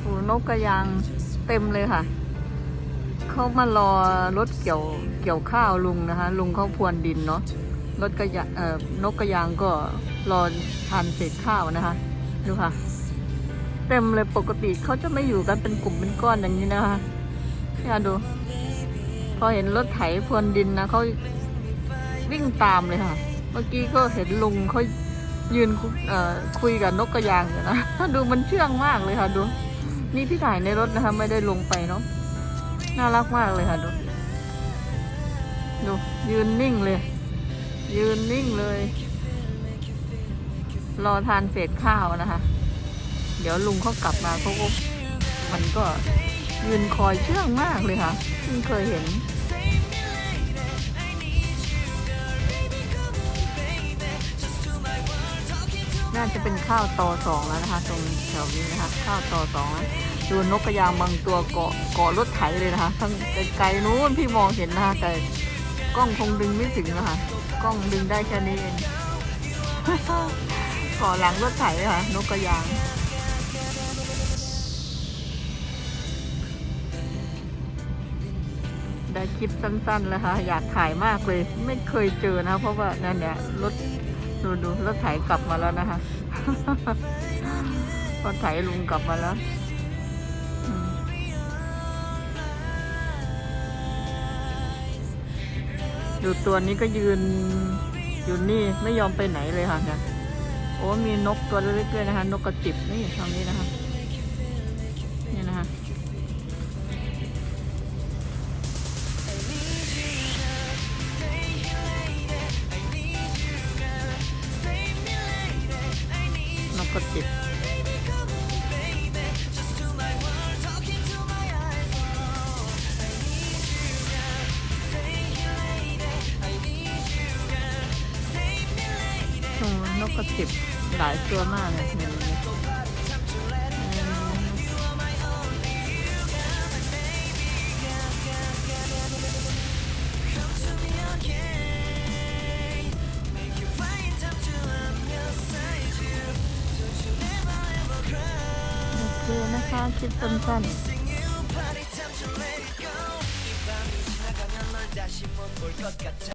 โอ้นกกระยางเต็มเลยค่ะ เขามารอรถเกี่ยวเกี่ยวข้าวลุงนะคะ ลุงเขาพรวนดินเนาะรถกระยาเอ่อนกกระยางก็รอทานเศษข้าวนะคะ ดูค่ะ เต็มเลยปกติเขาจะไม่อยู่กันเป็นกลุ่มเป็นก้อนอย่างนี้นะคะเนี่ยดู พอเห็นรถไถพรวนดินนะเขาวิ่งตามเลยค่ะ เมื่อกี้ก็เห็นลุงเขา ยืนคุยกับนกกระยางอยู่นะดูมันเชื่องมากเลยค่ะดู นี่พี่ถ่ายในรถนะคะ ไม่ได้ลงไปเนาะน่ารักมากเลยค่ะดู ดู ยืนนิ่งเลย ยืนนิ่งเลย รอทานเศษข้าวนะคะ เดี๋ยวลุงเขากลับมาเขาก็มันก็ยืนคอยเชื่องมากเลยค่ะเพิ่งเคยเห็น น่าจะเป็นข้าวตอสองแล้วนะคะ ตรงแถวนี้นะคะ ข้าวตอสองดูนกกระยางบางตัวเกาะเกาะรถไถเลยนะคะทั้งไกลๆนู้นพี่มองเห็นนะคะแต่กล้องคงดึงไม่ถึงนะคะกล้องดึงได้แค่นี้เองเกาะหลังรถไถเลยค่ะ นกกระยางได้คลิปสั้นๆแล้วค่ะ อยากถ่ายมากเลย ไม่เคยเจอนะ เพราะว่านั่นเนี่ยรถ ดูดูรถไถกลับมาแล้วนะคะรถไถลุงกลับมาแล้วอืมดูตัวนี้ก็ยืนอยู่นี่ไม่ยอมไปไหนเลยค่ะเนี่ยโอ้มีนกตัวเล็กๆด้วยนะคะ นกกระจิบนี่ทางนี้นะคะ นี่นะคะ กดจิบนกกระจิบหลายตัวมากเลย อเคนะคะคลิปสั้นๆ